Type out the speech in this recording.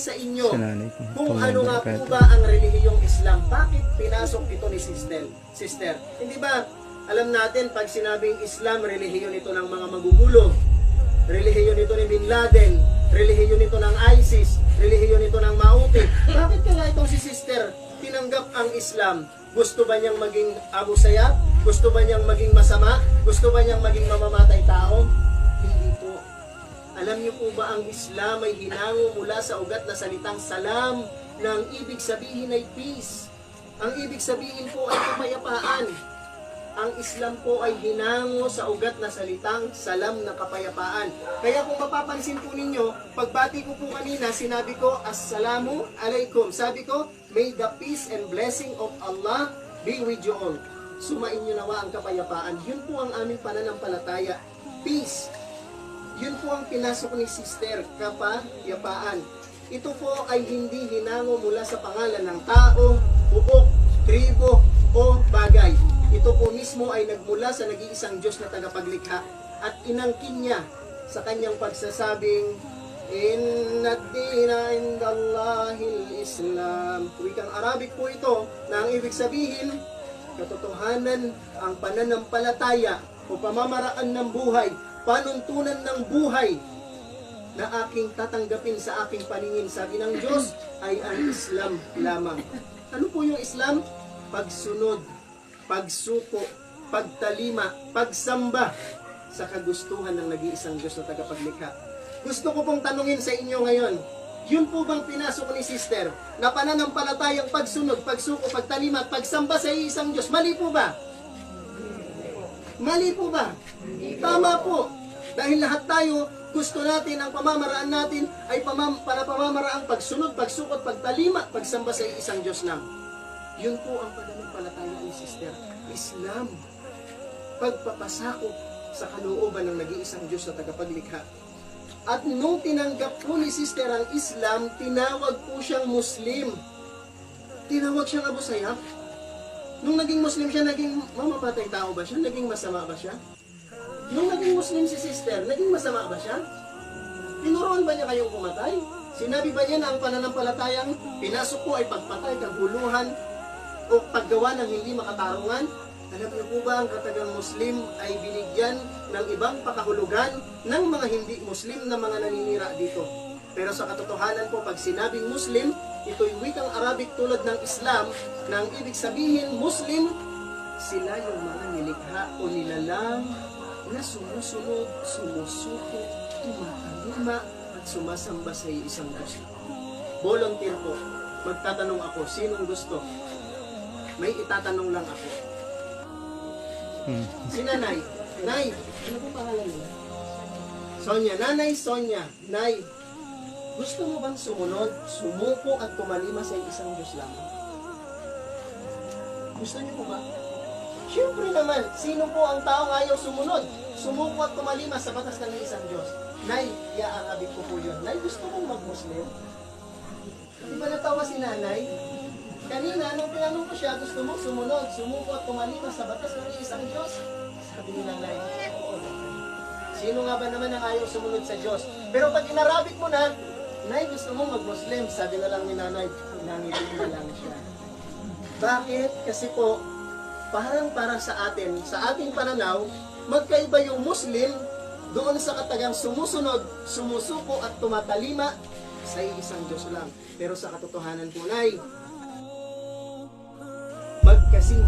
sa inyo Sa nanay ko. kung Tumawag ano nga po ba ang relihiyong Islam. Bakit pinasok ito ni sister? Sister, hindi ba alam natin pag sinabing Islam, relihiyon ito ng mga magugulo, relihiyon ito ni Bin Laden, relihiyon ito ng ISIS, relihiyon ito ng Mauti. Bakit kaya itong si sister tinanggap ang Islam? Gusto ba niyang maging Abu Sayyaf? Gusto ba niyang maging masama? Gusto ba niyang maging mamamatay tao? Alam niyo po ba ang Islam ay hinango mula sa ugat na salitang salam na ang ibig sabihin ay peace. Ang ibig sabihin po ay kapayapaan. Ang Islam po ay hinango sa ugat na salitang salam na kapayapaan. Kaya kung mapapansin po ninyo, pagbati ko po kanina, sinabi ko, Assalamu alaikum. Sabi ko, May the peace and blessing of Allah be with you all. Sumain niyo nawa ang kapayapaan. Yun po ang aming pananampalataya. Peace. Yun po ang pinasok ni Sister, kapayapaan. Ito po ay hindi hinango mula sa pangalan ng tao, buok, tribo, o bagay. Ito po mismo ay nagmula sa nag-iisang Diyos na tagapaglikha at inangkin niya sa kanyang pagsasabing Inna dina indallahil Islam. Wikang Arabic po ito na ang ibig sabihin katotohanan ang pananampalataya o pamamaraan ng buhay, panuntunan ng buhay na aking tatanggapin sa aking paningin. Sabi ng Diyos ay ang Islam lamang. Ano po yung Islam? Pagsunod, pagsuko, pagtalima, pagsamba sa kagustuhan ng nag-iisang Diyos na tagapaglikha. Gusto ko pong tanungin sa inyo ngayon, yun po bang pinasok ni sister na pananampalatayang pagsunod, pagsuko, pagtalima pagsamba sa isang Diyos? Mali po ba? Mali po ba? Tama po. Dahil lahat tayo, gusto natin, ang pamamaraan natin ay pamam, para pamamaraang pagsunod, pagsukot, pagtalima, pagsamba sa isang Diyos lang. Yun po ang pananampalataya ni Sister. Islam. Pagpapasakop sa kalooban ng nag-iisang Diyos na tagapaglikha. At nung tinanggap po ni Sister ang Islam, tinawag po siyang Muslim. Tinawag siyang Abu Sayyaf. Nung naging Muslim siya, naging mamapatay tao ba siya? Naging masama ba siya? Nung naging Muslim si sister, naging masama ba siya? Tinuruan ba niya kayong pumatay? Sinabi ba niya na ang pananampalatayang pinasok ko ay pagpatay, kaguluhan, o paggawa ng hindi makatarungan? Alam niyo po ba ang katagang Muslim ay binigyan ng ibang pakahulugan ng mga hindi Muslim na mga naninira dito? Pero sa katotohanan po, pag sinabing Muslim, ito'y wikang Arabic tulad ng Islam na ang ibig sabihin Muslim, sila yung mga nilikha o nilalang na sumusunod, sumusuko, tumatalima at sumasamba sa isang Diyos. Volunteer po. Magtatanong ako, sinong gusto? May itatanong lang ako. Hmm. Si Nanay. Nay, ano po pangalan niya? Sonia. Nanay Sonia. Nay, gusto mo bang sumunod, sumuko at tumalima sa isang Diyos lang? Gusto niyo po ba? Siyempre naman, sino po ang taong ayaw sumunod? Sumuko at tumalima sa batas ng isang Diyos. Nay, iaarabik ko po yun. Nay, gusto mong mag-Muslim? Di ba natawa si nanay? Kanina, nung tinanong ko siya, gusto mo sumunod, sumuko at tumalima sa batas ng isang Diyos? Sabi ni nanay, oo. Sino nga ba naman ang ayaw sumunod sa Diyos? Pero pag inarabik mo na, Nay, gusto mo mag-Muslim? Sabi na lang ni nanay, nangiti na lang siya. Bakit? Kasi po, parang para sa atin, sa ating pananaw, magkaiba yung Muslim doon sa katagang sumusunod, sumusuko at tumatalima sa isang Diyos lang. Pero sa katotohanan po, Nay, magkasing